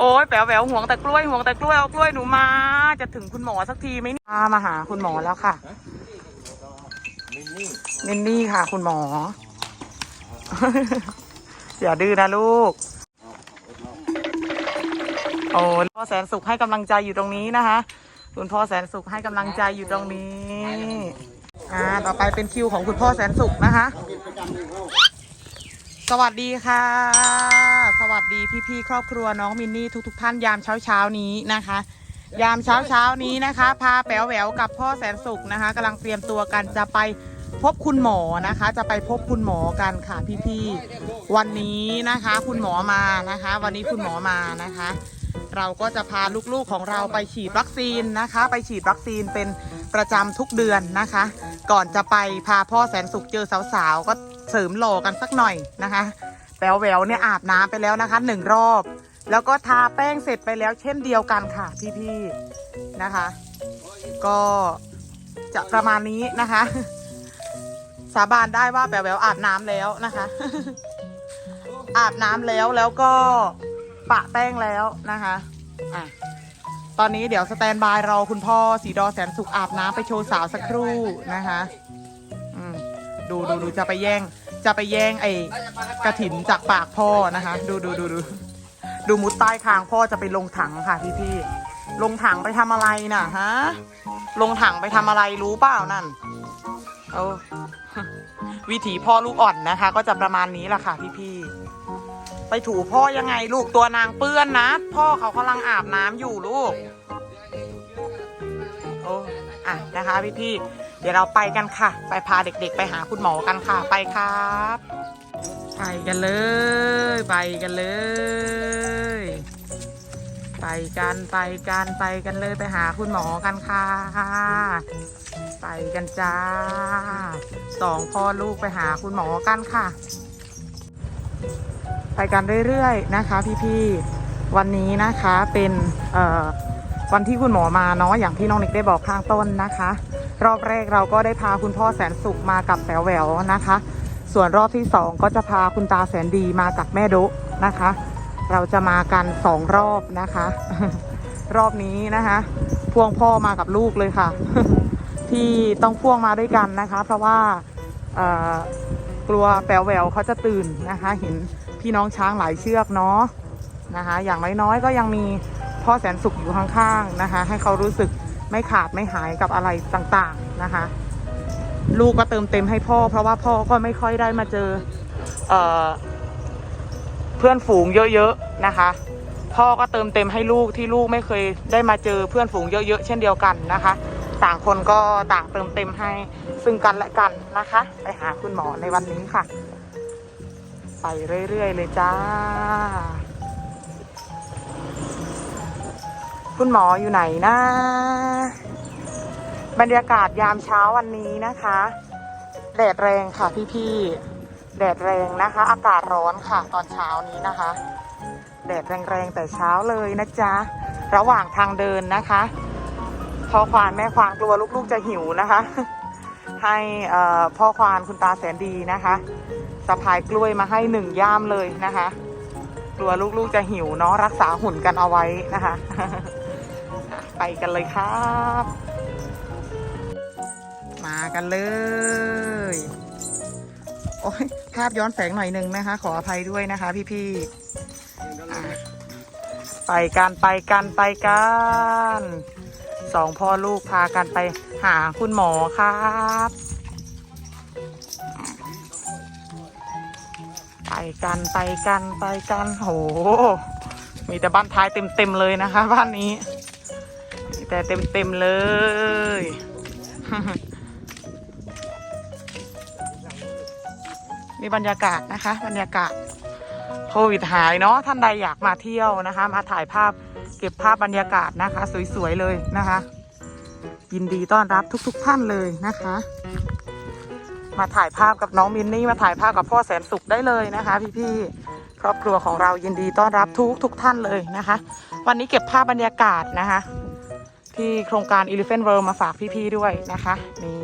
โอ้ยแป๋วแหววห่วงแต่กล้วยห่วงแต่กล้วยเอากล้วยหนูมา จะถึงคุณหมอสักทีไหมเนี่ยมามาหาคุณหมอแล้วค่ะมินนี่นินนี่ค่ะ คุณหมอ อย่าดื้อนะลูก โอ้พ่อแสนสุขให้กำลังใจอยู่ตรงนี้นะคะ คุณพ่อแสนสุขให้กำลังใจอยู่ตรงนี้ อ่า ต่อไปเป็นคิวของคุณพ่อแสนสุขนะคะ สวัสดีค่ะ สวัสดีพี่ๆครอบครัวน้องมินนี่ทุกๆท่านยามเช้าเช้านี้นะคะ ยามเช้าเช้านี้นะคะ พาแป๋วแหววกับพ่อแสนสุขนะคะกำลังเตรียมตัวกันจะไปพบคุณหมอนะคะ จะไปพบคุณหมอกันค่ะพี่ๆวันนี้นะคะ คุณหมอมานะคะ วันนี้คุณหมอมานะคะ เราก็จะพาลูกๆของเราไปฉีดวัคซีนนะคะ ไปฉีดวัคซีนเป็นประจำทุกเดือนนะคะ ก่อนจะไปพาพ่อแสนสุขเจอสาวๆก็ เสริมหล่อกันสักหน่อยนะคะแปวแหววเนี่ยอาบน้ำไปแล้วนะคะหนึ่งรอบ แล้วก็ทาแป้งเสร็จไปแล้วเช่นเดียวกันค่ะพี่ๆนะคะ ก็จะประมาณนี้นะคะ สาบานได้ว่าแปวแหววอาบน้ำแล้วนะคะ อาบน้ำแล้วแล้วก็ปะแป้งแล้วนะคะอะตอนนี้เดี๋ยวสแตนบายเราคุณพ่อสีดอแสนสุขอาบน้ำไปโชว์สาวสักครู่นะคะ ดูดูดูจะไปแย่ง จะไปแย่งไอ้กระถินจากปากพ่อนะคะ ดูดูดูดูดูมุดใต้คางพ่อจะไปลงถังค่ะพี่พี่ลงถังไปทำอะไรน่ะฮะลงถังไปทำอะไรรู้เปล่านั่นเอาวิถีพ่อลูกอ่อนนะคะ ก็จะประมาณนี้แหละค่ะ พี่พี่ไปถูพ่อยังไงลูกตัวนางเปื้อนนะ พ่อเขากำลังอาบน้ำอยู่ลูก อะนะคะพี่พี่เดี๋ยวเราไปกันค่ะ ไปพาเด็กๆ ไปหาคุณหมอกันค่ะไปครับ ไปกันเลย ไปกันเลย ไปกันไปกันไปกันเลยไปหาคุณหมอกันค่ะ ไปกันจ้าสองพ่อลูกไปหาคุณหมอกันค่ะ ไปกันเรื่อยๆนะคะ พี่ๆวันนี้นะคะเป็นเอ่อ วันที่คุณหมอมาเนาะอย่างที่น้องนิกได้บอกข้างต้นนะคะ รอบแรกเราก็ได้พาคุณพ่อแสนสุขมากับแสวแหววนะคะ ส่วนรอบที่สองก็จะพาคุณตาแสนดีมากับแม่ดะนะคะ เราจะมากันสองรอบนะคะ รอบนี้นะคะพ่วงพ่อมากับลูกเลยค่ะ ที่ต้องพ่วงมาด้วยกันนะคะ เพราะว่ากลัวแปวแววเขาจะตื่นนะคะ เห็นพี่น้องช้างหลายเชือกเนาะนะคะ อย่างน้อยๆก็ยังมี พ่อแสนสุขอยู่ข้างๆนะคะ ให้เขารู้สึกไม่ขาดไม่หายกับอะไรต่างๆนะคะ ลูกก็เติมเต็มให้พ่อ เพราะว่าพ่อก็ไม่ค่อยได้มาเจอเออเพื่อนฝูงเยอะๆนะคะ พ่อก็เติมเต็มให้ลูกที่ลูกไม่เคยได้มาเจอเพื่อนฝูงเยอะๆเช่นเดียวกันนะคะ ต่างคนก็ต่างเติมเต็มให้ซึ่งกันและกันนะคะ ไปหาคุณหมอในวันนี้ค่ะ ไปเรื่อยๆเลยจ้า คุณหมออยู่ไหนนะ บรรยากาศยามเช้าวันนี้นะคะ แดดแรงค่ะพี่ๆ แดดแรงนะคะ อากาศร้อนค่ะ ตอนเช้านี้นะคะ แดดแรงๆแต่เช้าเลยนะจ๊ะ ระหว่างทางเดินนะคะพ่อควานแม่ควานกลัวลูกๆจะหิวนะคะ ให้พ่อควานคุณตาแสนดีนะคะสะพายกล้วยมาให้หนึ่งย่ามเลยนะคะ กลัวลูกๆจะหิวเนาะรักษาหุ่นกันเอาไว้นะคะ ไปกันเลยครับ มากันเลย โอ้ยภาพย้อนแสงหน่อยหนึ่งนะคะ ขออภัยด้วยนะคะ พี่ๆอะไปกันไปกันไปกันสองพ่อลูกพากันไปหาคุณหมอครับไปกันไปกันไปกันโห มีแต่บ้านท้ายเต็มๆเลยนะคะ บ้านนี้ แต่เต็มๆเลย มีบรรยากาศนะคะ บรรยากาศโควิดหายเนาะท่านใดอยากมาเที่ยวนะคะ มาถ่ายภาพเก็บภาพบรรยากาศนะคะ สวยๆเลยนะคะ ยินดีต้อนรับทุก ๆ ท่านเลยนะคะ มาถ่ายภาพกับน้องมินนี่มาถ่ายภาพกับพ่อแสนสุขได้เลยนะคะ พี่ๆครอบครัวของเรายินดีต้อนรับทุกทุกท่านเลยนะคะ วันนี้เก็บภาพบรรยากาศนะคะ ที่โครงการ Elephant World มาฝากพี่ ๆ ด้วยนะคะ นี่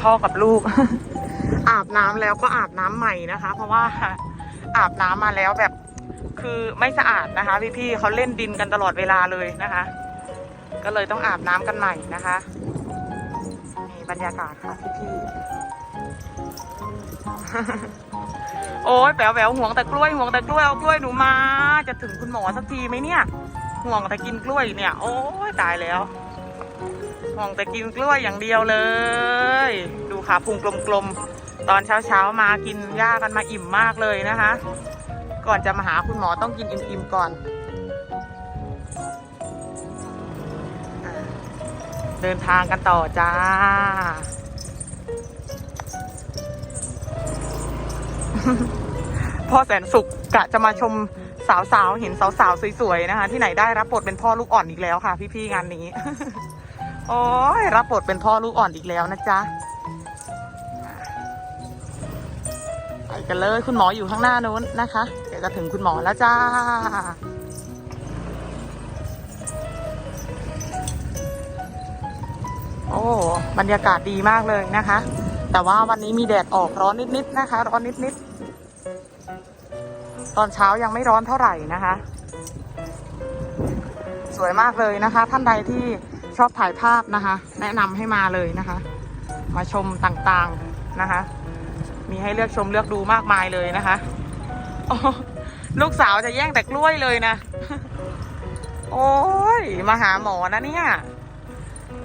พ่อกับลูก อาบน้ำแล้วก็อาบน้ำใหม่นะคะ เพราะว่าอาบน้ำมาแล้วแบบ คือไม่สะอาดนะคะ พี่ๆเขาเล่นดินกันตลอดเวลาเลยนะคะ ก็เลยต้องอาบน้ำกันใหม่นะคะนี่บรรยากาศค่ะพี่ๆโอ้ยแป๋วแป๋วห่วงแต่กล้วยห่วงแต่กล้วยเอากล้วยหนูมา จะถึงคุณหมอสักทีไหมเนี่ย ห่วงแต่กินกล้วยเนี่ย โอ้ยตายแล้วห่วงแต่กินกล้วยอย่างเดียวเลย ดูขาพุงกลมๆตอนเช้าๆมากินหญ้ากันมาอิ่มมากเลยนะคะ ก่อนจะมาหาคุณหมอต้องกินอิ่มๆก่อนอเดินทางกันต่อจ้า พ่อแสนสุขกะจะมาชมสาวๆ เห็นสาวๆ สวยๆ นะคะ ที่ไหนได้รับบทเป็นพ่อลูกอ่อนอีกแล้วค่ะ พี่ๆ งานนี้ โอ้ยรับบทเป็นพ่อลูกอ่อนอีกแล้วนะจ๊ะ กันเลย คุณหมออยู่ข้างหน้านู้นนะคะ เดี๋ยวจะถึงคุณหมอแล้วจ้า โอ้บรรยากาศดีมากเลยนะคะ แต่ว่าวันนี้มีแดดออกร้อนนิดๆนะคะ ร้อนนิดๆตอนเช้ายังไม่ร้อนเท่าไหร่นะคะ สวยมากเลยนะคะ ท่านใดที่ชอบถ่ายภาพนะคะ แนะนำให้มาเลยนะคะ มาชมต่างๆนะคะ มีให้เลือกชมเลือกดูมากมายเลยนะคะลูกสาวจะแย่งแต่กล้วยเลยนะ โอ้ยมาหาหมอนะเนี่ย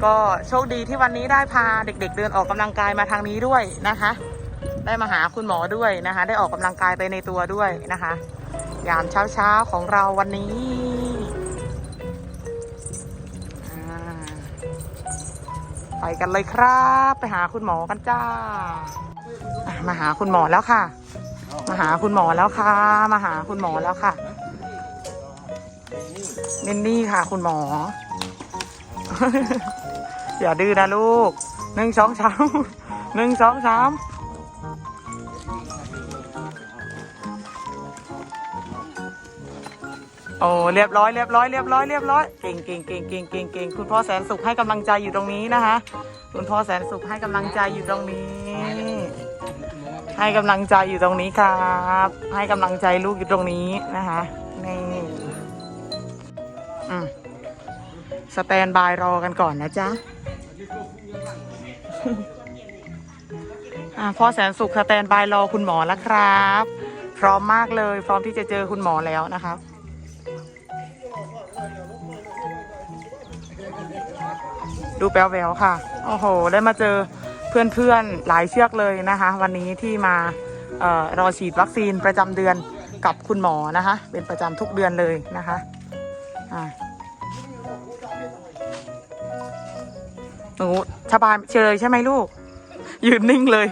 ก็โชคดีที่วันนี้ได้พาเด็ก ๆ เดินออกกำลังกายมาทางนี้ด้วยนะคะ ได้มาหาคุณหมอด้วยนะคะ ได้ออกกำลังกายไปในตัวด้วยนะคะ ยามเช้าๆของเราวันนี้ไปกันเลยครับ ไปหาคุณหมอกันจ้า มาหาคุณหมอแล้วค่ะ มาหาคุณหมอแล้วค่ะ มาหาคุณหมอแล้วค่ะมินนี่มินนี่ค่ะ คุณหมอ อย่าดื้อนะลูกหนึ่งสองสามหนึ่งสองสามโอ้เรียบร้อยเรียบร้อยเรียบร้อยเรียบร้อยเก่งเก่งเก่งเก่งเก่งเก่งคุณพ่อแสนสุขให้กำลังใจอยู่ตรงนี้นะคะ คุณพ่อแสนสุขให้กำลังใจอยู่ตรงนี้ ให้กำลังใจอยู่ตรงนี้ครับ ให้กำลังใจลูกอยู่ตรงนี้นะคะนี่อืมสแตนบายรอกันก่อนนะจ๊ะอะพ่อแสนสุขสแตนบายรอคุณหมอแล้วครับ พร้อมมากเลย พร้อมที่จะเจอคุณหมอแล้วนะครับดูแป๊วแววค่ะ โอ้โห ได้มาเจอ เพื่อนๆหลายเชือกเลยนะคะ วันนี้ที่มาออรอฉีดวัคซีนประจำเดือนกับคุณหมอนะคะ เป็นประจำทุกเดือนเลยนะคะอ่าหนูสบายเฉยใช่ไหมลูก ยืนนิ่งเลย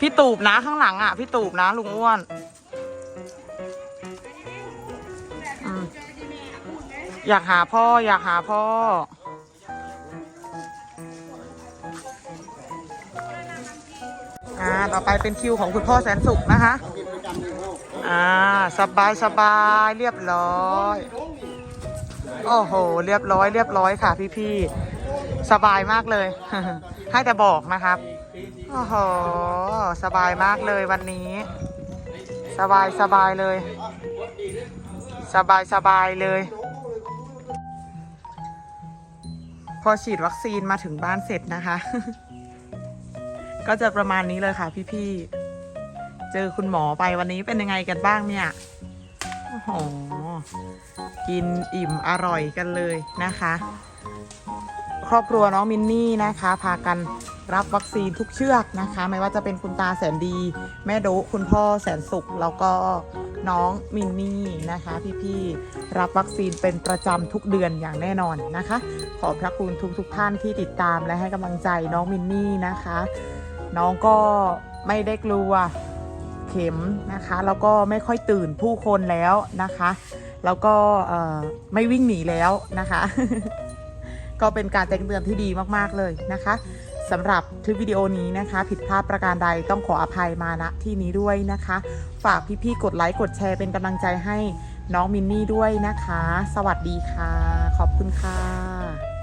พี่ตูบนะข้างหลังอะ พี่ตูบนะลุงอ้วนออยากหาพ่อ อยากหาพ่อ อ่าต่อไปเป็นคิวของคุณพ่อแสนสุขนะคะ อ่าสบายสบายเรียบร้อยโอ้โห เรียบร้อยเรียบร้อยค่ะพี่พี่ๆสบายมากเลย ให้แต่บอกนะครับโอ้โหสบายมากเลยวันนี้ สบายสบายเลย สบายสบายเลย พอฉีดวัคซีนมาถึงบ้านเสร็จนะคะ ก็จะประมาณนี้เลยค่ะพี่ๆ เจอคุณหมอไปวันนี้เป็นยังไงกันบ้างเนี่ย โอ้โห กินอิ่มอร่อยกันเลยนะคะ ครอบครัวน้องมินนี่นะคะ พากันรับวัคซีนทุกเชือกนะคะ ไม่ว่าจะเป็นคุณตาแสนดี แม่โดะคุณพ่อแสนสุข แล้วก็น้องมินนี่นะคะ พี่ๆ รับวัคซีนเป็นประจำทุกเดือนอย่างแน่นอนนะคะ ขอบพระคุณทุกๆทท่านที่ติดตามและให้กำลังใจน้องมินนี่นะคะ น้องก็ไม่ได้กลัวเข็มนะคะ แล้วก็ไม่ค่อยตื่นผู้คนแล้วนะคะ แล้วก็ไม่วิ่งหนีแล้วนะคะ ก็เป็นการแจ้งเตือนที่ดีมากๆเลยนะคะสำหรับคลิปวิดีโอนี้นะคะ ผิดพลาดประการใดต้องขออภัยมาณที่นี้ด้วยนะคะ ฝากพี่ๆกดไลค์กดแชร์เป็นกำลังใจให้น้องมินนี่ด้วยนะคะ สวัสดีค่ะ ขอบคุณค่ะ